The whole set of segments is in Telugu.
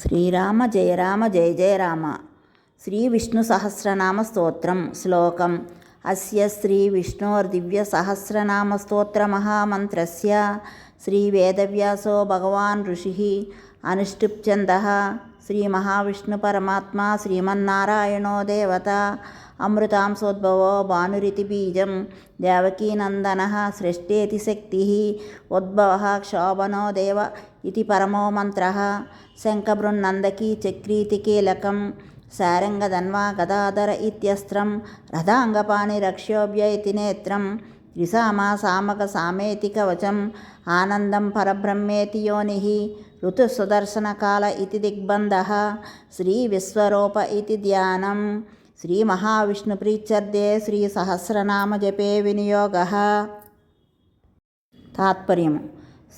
శ్రీరామ జయ రామ జయ జయ రామ. శ్రీ విష్ణు సహస్రనామ స్తోత్రం శ్లోకం. అస్య శ్రీ విష్ణోర్దివ్య సహస్రనామ స్తోత్ర మహామంత్రస్య. శ్రీ వేదవ్యాసో భగవాన్ ఋషి అనుష్ఠుప్చంద శ్రీ మహావిష్ణు పరమాత్మ శ్రీమన్నారాయణో దేవత. అమృతాంశోద్భవో భానురితి బీజం దేవకీనందన సృష్టేతి శక్తి ఉద్భవ క్షోభనో దేవ ఇది పరమో మంత్ర శంఖబృన్నందకీ చక్రీతి కీలకం శారంగధన్వా గదాధర ఇత్యస్త్రం రథాంగపాణిరక్ష్యోభ్య రక్ష్యోభ్యైతి నేత్రం త్రిసామా సామక సామేతి కవచం ఆనందం పరబ్రహ్మేతి యోని ఋతుసుదర్శనకాల ఇది దిగ్బంధ శ్రీ విశ్వరూప ఇది ధ్యానం శ్రీ మహావిష్ణు ప్రీత్యర్థే శ్రీ సహస్రనామ జపే వినియోగ తాత్పర్యము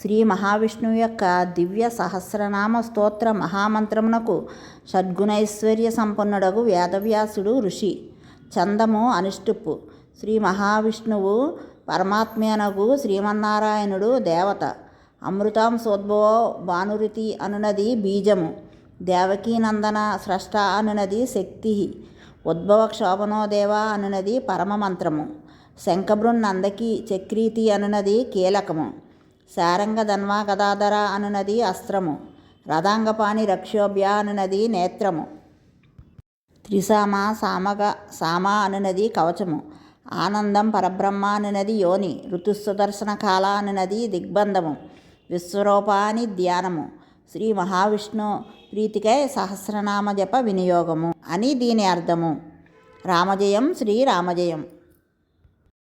శ్రీ మహావిష్ణువు యొక్క దివ్య సహస్రనామ స్తోత్ర మహామంత్రమునకు షడ్గుణైశ్వర్య సంపన్నుడగు వేదవ్యాసుడు ఋషి చందము అనిష్టుప్పు. శ్రీ మహావిష్ణువు పరమాత్మేనగు శ్రీమన్నారాయణుడు దేవత. అమృతాంశోద్భవ భానురితి అనునది బీజము. దేవకీనందన స్రష్ట అనునది శక్తి ఉద్భవ క్షోభనోదేవ అనునది పరమమంత్రము. శంఖబృన్నందకి చక్రీతి అనునది కీలకము. శారంగ ధన్వా గదాధర అనునది అస్త్రము. రథాంగపాణి రక్షోభ్య అనునది నేత్రము. త్రిసామ సామగ సామ అనునది కవచము. ఆనందం పరబ్రహ్మ అనునది యోని. ఋతుసుదర్శన కాల అనునది దిగ్బంధము. విశ్వరూపాని ధ్యానము. శ్రీ మహావిష్ణు ప్రీతికై సహస్రనామ జప వినియోగము అని దీని అర్థము. రామజయం శ్రీ రామజయం.